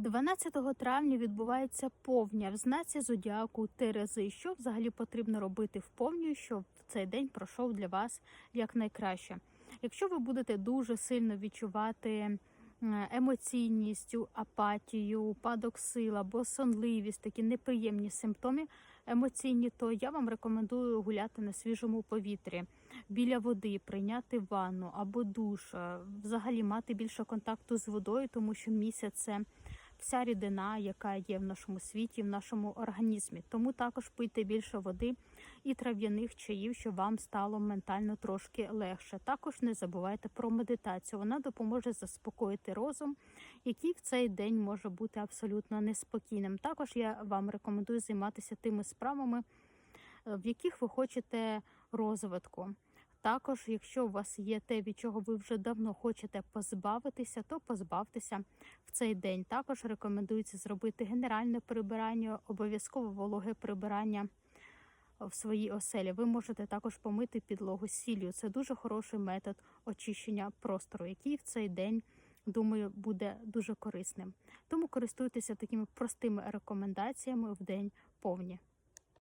12 травня відбувається повня в знаці зодіаку Терези. Що взагалі потрібно робити в повню, щоб цей день пройшов для вас якнайкраще? Якщо ви будете дуже сильно відчувати емоційність, апатію, упадок сил або сонливість, такі неприємні симптоми емоційні, то я вам рекомендую гуляти на свіжому повітрі біля води, прийняти ванну або душ, е, взагалі мати більше контакту з водою, тому що місяць це вся рідина, яка є в нашому світі, в нашому організмі. Тому також пийте більше води і трав'яних чаїв, щоб вам стало ментально трошки легше. Також не забувайте про медитацію. Вона допоможе заспокоїти розум, який в цей день може бути абсолютно неспокійним. Також я вам рекомендую займатися тими справами, е, в яких ви хочете розвитку. Також, якщо у вас є те, від чого ви вже давно хочете позбавитися, то позбавтеся в цей день. Також рекомендується зробити генеральне прибирання, обов'язково вологе прибирання в своїй оселі. Ви можете також помити підлогу сіллю. Це дуже хороший метод очищення простору, який в цей день. Думаю, буде дуже корисним. Тому користуйтеся такими простими рекомендаціями в день повні.